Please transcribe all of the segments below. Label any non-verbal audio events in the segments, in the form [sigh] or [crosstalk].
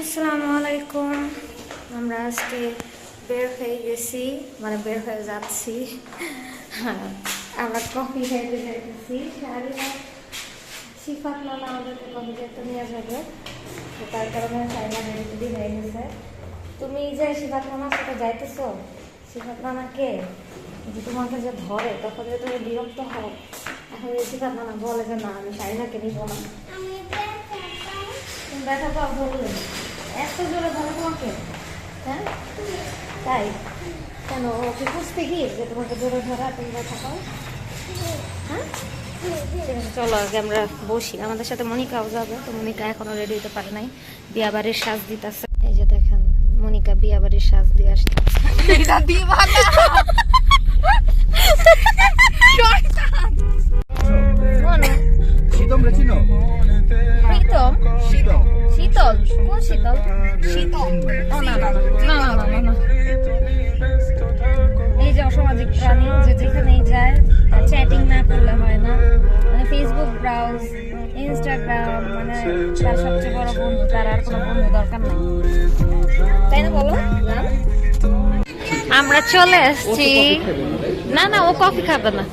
আসসালামু আলাইকুম আমরা আজকে বের হয়ে গেছি মানে বের হয়ে যাচ্ছি। আমরা কফি খাইতে যাইতেছি। শাড়িরা শিফাত মামা আমাদেরকে কফি খেতে নিয়ে যাবে। তো তার কারণে সাইনা রেডি হয়ে গেছে। তুমি যে শিফাত মামার সাথে যাইতেছো শিফাত মামাকে যে তোমাকে যে ধরে তখন যে তুমি বিরক্ত হও। এখন যে শিফাত মামা বলে যে না আমি শাড়িনাকে নিব না। ব্যথা পাও বললে? এত জোরে ধরে তোমাকে? হ্যাঁ? তাই? কেন ওকে বুঝতে গিয়ে যে তোমাকে জোরে ধরা তুমি থাকাও হ্যাঁ? চলো, আগে আমরা বসি। আমাদের সাথে মনিকাও যাবে, তো মনিকা এখনও রেডি হতে পারে নাই। বিয়া বাড়ির সাজ দিতেছে। এই যে দেখেন, মনিকা বিয়া বাড়ির সাজ দিয়ে আসছে। [laughs] দরকার নেই। তাই না বলো? আমরা চলে এসেছি। না না ও কফি খাবে না।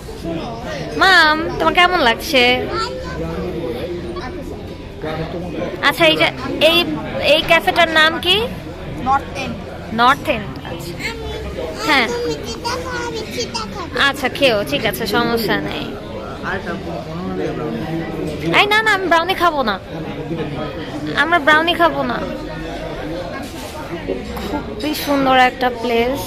মাম তোমার কেমন লাগছে? আচ্ছা এই যে এই এই ক্যাফেটার নাম কি? নর্থ এন্ড নর্থ এন্ড আচ্ছা। হ্যাঁ। আচ্ছা খেও ঠিক আছে সমস্যা নেই। এই না না আমি ব্রাউনি খাব না। আমরা ব্রাউনি খাব না। খুবই সুন্দর একটা প্লেস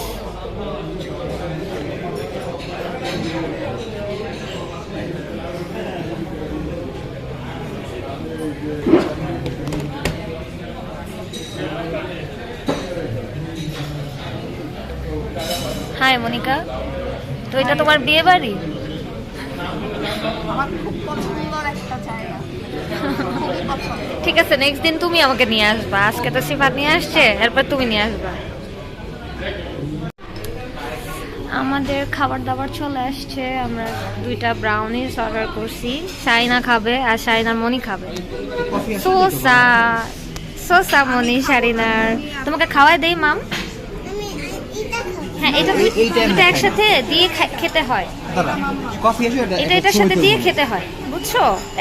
হাই মনিকা তো এটা তোমার বিয়ে বাড়ি আমার খুব পছন্দের একটা জায়গা। ঠিক আছে নেক্সট দিন তুমি আমাকে নিয়ে আসবা। আজকে তো সিফাত নিয়ে আসছে এরপর তুমি নিয়ে আসবা। আমাদের খাবার দাবার চলে আসছে আমরা দুইটা ব্রাউনিস অর্ডার করছি। সাইনা খাবে আর সাইনার মনি খাবে। সোসা সোসা মনি সারিনার তোমাকে খাওয়াই দেই মাম হ্যাঁ এটা এটা একসাথে। দিয়ে খেতে হয়। এটা এটার সাথে দিয়ে খেতে হয় বুঝছ?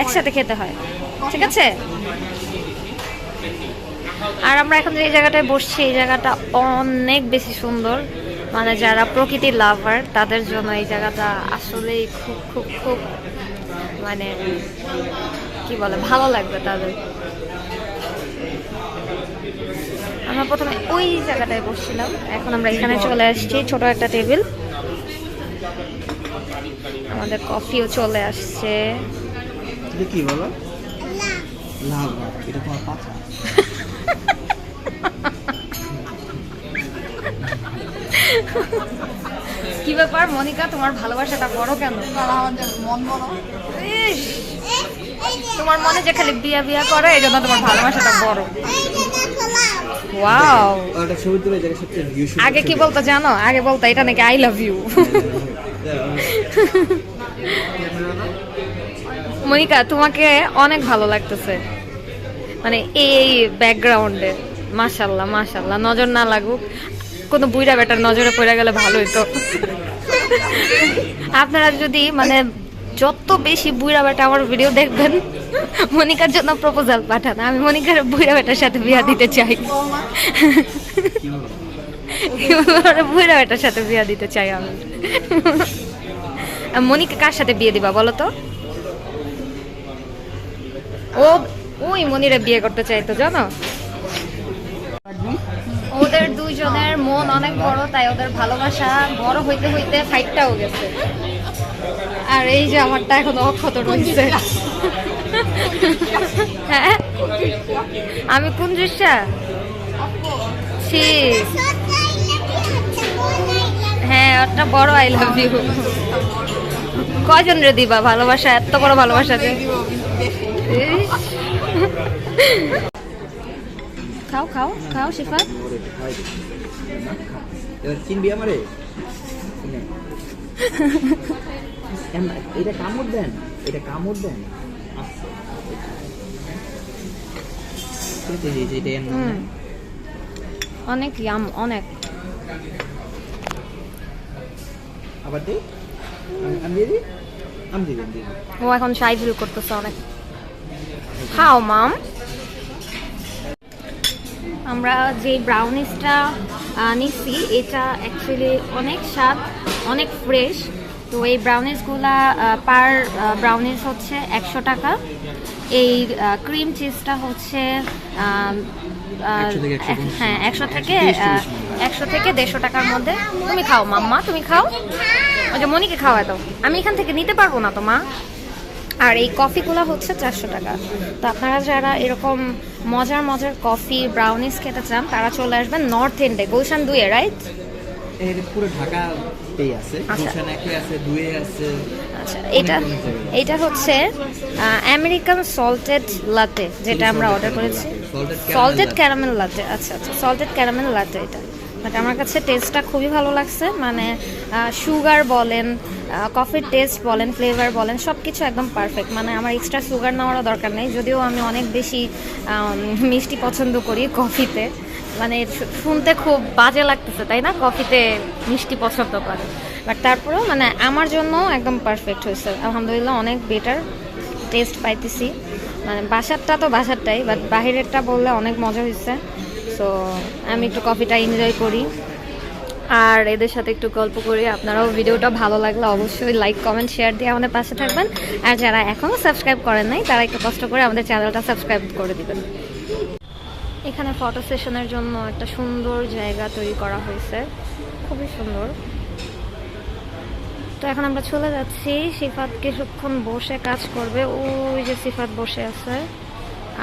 একসাথে খেতে হয়। ঠিক আছে? আর আমরা এখন যে জায়গাটায় বসছি, এই জায়গাটা অনেক বেশি সুন্দর। মানে যারা প্রকৃতির লাভার, তাদের জন্য এই জায়গাটা আসলেই খুব খুব খুব মানে কি বলে, ভালো লাগবে তাদের। আমরা প্রথমে ওই জায়গাটায় বসছিলাম। এখন আমরা এখানে চলে আসছি, ছোট একটা টেবিল। আমাদের কফিও চলে আসছে। কি বলো? লাভ এটা তোমার পাছা কি ব্যাপার মনিকা তোমার ভালোবাসাটা বড় কেন? মন বড়। তোমার মনে যে খালি বিয়া বিয়া করে এই জন্য তোমার ভালোবাসাটা বড়। ওয়াও। আগে কি বলতো জানো? আগে বলতো এটা নাকি আই লাভ ইউ মনিকা, তোমাকে অনেক ভালো লাগতেছে। মানে এই ব্যাকগ্রাউন্ডে মাশাল্লাহ মাশাল্লাহ, নজর না লাগুক। কোনো বুইরা বেটার নজরে পড়ে গেলে ভালো হতো আপনারা যদি মানে যত বেশি বুইরা বেটা আমার ভিডিও দেখবেন, মনিকার জন্য প্রপোজাল পাঠান। আমি মনিকার বুইরা বেটার সাথে বিয়া দিতে চাই। বুইরা বেটার সাথে বিয়া দিতে চাই আমি। মনিকা কার সাথে বিয়ে দিবা বলো তো? ও ওই মনিরে বিয়ে করতে চাইতো, জানো? ওদের দুইজনের মন অনেক বড়, তাই ওদের ভালোবাসা বড় হইতে হইতে ফাইটটাও গেছে। আর এই যে আমারটা এখন অক্ষত রয়েছে। হ্যাঁ? আমি কোন ছি। হ্যাঁ ওটা বড় আই লাভ ইউ কয়জন রে দিবা ভালোবাসা? এত বড় ভালোবাসা যে। খাও খাও খাও শিফা। চিনবি আমারে এটা কামড় দেন এটা কামড় দেন অনেক ইয়াম অনেক আবার দিই আমি- দিই। ও এখন সাই ফিল করতেছে অনেক। খাও মাম। আমরা যে ব্রাউনিসটা নিচ্ছি এটা অ্যাকচুয়ালি অনেক স্বাদ অনেক ফ্রেশ তো এই ব্রাউনিসগুলা পার ব্রাউনিস হচ্ছে একশো টাকা। এই ক্রিম চিজটা হচ্ছে আহ, আহ, 100 থেকে 150 হ্যাঁ একশো থেকে 130 চল্লিশ মতো। একশো থেকে দেড়শো টাকার মধ্যে। তুমি খাও মাম্মা তুমি খাও। ওই যে মনিকে খাওয়া দাও। আমি এখান থেকে নিতে পারব না তো মা। আর এই কফিগুলো হচ্ছে চারশো টাকা। তো আপনারা যারা এরকম মজার মজার কফি ব্রাউনিস খেতে চান তারা চলে আসবেন নর্থ এন্ডে গুলশান দুয়ে রাইট এর পুরো ঢাকাতেই আছে। আচ্ছা। গুলশান একে আছে দুয়ে আছে। আচ্ছা এটা এটা হচ্ছে আমেরিকান সল্টেড লাতে যেটা আমরা অর্ডার করেছি। সল্টেড ক্যারামেল লাতে আচ্ছা আচ্ছা সল্টেড ক্যারামেল লাতে এটা। বাট আমার কাছে টেস্টটা খুবই ভালো লাগছে। মানে সুগার বলেন কফির টেস্ট বলেন ফ্লেভার বলেন সব কিছু একদম পারফেক্ট মানে আমার এক্সট্রা সুগার নেওয়ারও দরকার নেই। যদিও আমি অনেক বেশি মিষ্টি পছন্দ করি কফিতে মানে শুনতে খুব বাজে লাগতেছে, তাই না? কফিতে মিষ্টি পছন্দ করে। বাট তারপরেও মানে আমার জন্য একদম পারফেক্ট হয়েছে। আলহামদুলিল্লাহ, অনেক বেটার টেস্ট পাইতেছি। মানে বাসারটা তো বাসারটাই বাট বাহিরেরটা বললে অনেক মজা হয়েছে সো আমি একটু কফিটা এনজয় করি। আর এদের সাথে একটু গল্প করি। আপনারাও ভিডিওটা ভালো লাগলে অবশ্যই লাইক কমেন্ট শেয়ার দিয়ে আমাদের পাশে থাকবেন। আর যারা এখনও সাবস্ক্রাইব করেন নাই, তারা একটু কষ্ট করে আমাদের চ্যানেলটা সাবস্ক্রাইব করে দিবেন। এখানে ফটো সেশনের জন্য একটা সুন্দর জায়গা তৈরি করা হয়েছে। খুবই সুন্দর। তো এখন আমরা চলে যাচ্ছি। সিফাত কিছুক্ষণ বসে কাজ করবে। ওই যে সিফাত বসে আছে।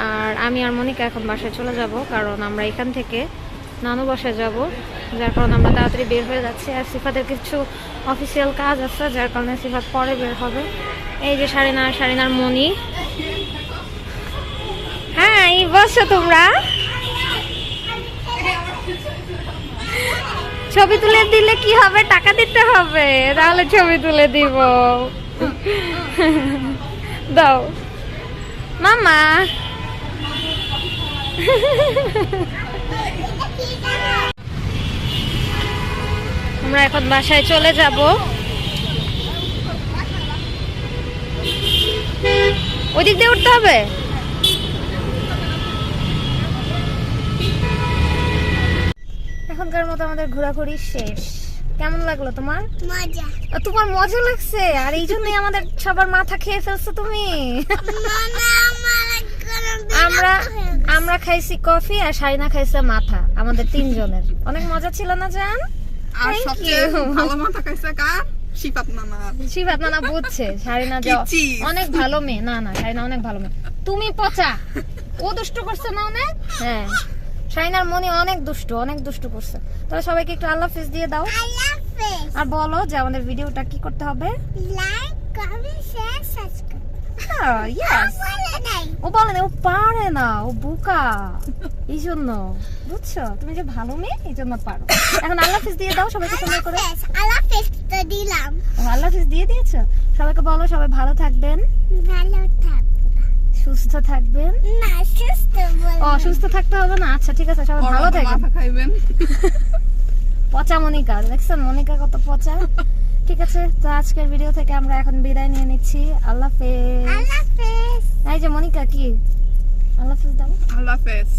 আর আমি আর মনিকা এখন বাসায় চলে যাব, কারণ আমরা এখান থেকে নানু বাসায় যাব, যার কারণে আমরা তাড়াতাড়ি বের হয়ে যাচ্ছি। আর সিফাতের কিছু অফিসিয়াল কাজ আছে, যার কারণে সিফাত পরে বের হবে। এই যে সারিনার সারিনার মনি হ্যাঁ এই বসো তোমরা। ছবি তুলে দিলে কি হবে? টাকা দিতে হবে? তাহলে ছবি তুলে দিব। দাও। মামা আমরা এখন বাসায় চলে যাব। ওদিক দিয়ে উঠতে হবে? এখনকার মতো আমাদের ঘোরাঘুরি শেষ। কেমন লাগল তোমার? মজা। তোমার মজা লাগছে? আর এই জন্যই আমাদের সবার মাথা খেয়ে ফেলছো তুমি। আমরা আমরা খাইছি কফি আর শাইনা খাইছে মাথা আমাদের তিনজনের। অনেক মজা ছিল না জান? আর সবচেয়ে ভালো মাথা খাইছে কার? শিপাত নানা শিবাত নানা বুঝছে শারিনা যাও অনেক ভালো মেয়ে। না না অনেক ভালো মেয়ে। তুমি পচা। ও দুষ্ট করছে না অনেক? হ্যাঁ। শাইনার মনে অনেক দুষ্ট অনেক দুষ্ট করছে। তাহলে সবাইকে একটু আল্লাহ হাফিজ দিয়ে দাও। আর বলো যে আমাদের ভিডিওটা কি করতে হবে? লাইক কমেন্ট শেয়ার সাবস্ক্রাইব হ্যাঁ ইয়েস ও বলে না ও পারে না ও বোকা এই জন্য বুঝছ তুমি যে ভালো মেয়ে? এই জন্য পারো। [laughs] এখন আল্লাহ হাফিজ দিয়ে দাও সবাইকে সুন্দর করে। আল্লাহ হাফেজ তো দিলাম। ও, আল্লাহ হাফিজ দিয়ে দিয়েছ? সবাইকে বলো সবাই ভালো থাকবেন। ভালো থাক সুস্থ থাকবেন। না সুস্থ ও সুস্থ থাকতে হবে না? আচ্ছা ঠিক আছে সবাই ভালো থাকবেন। [laughs] পচা মনিকা দেখছেন মনিকা কত পচা? [laughs] ঠিক আছে? তো আজকের ভিডিও থেকে আমরা এখন বিদায় নিয়ে নিচ্ছি। আল্লাহ হাফেজ। আল্লাহ হাফেজ। এই যে মনিকা কি? আল্লাহ হাফেজ দাও। আল্লাহ হাফেজ।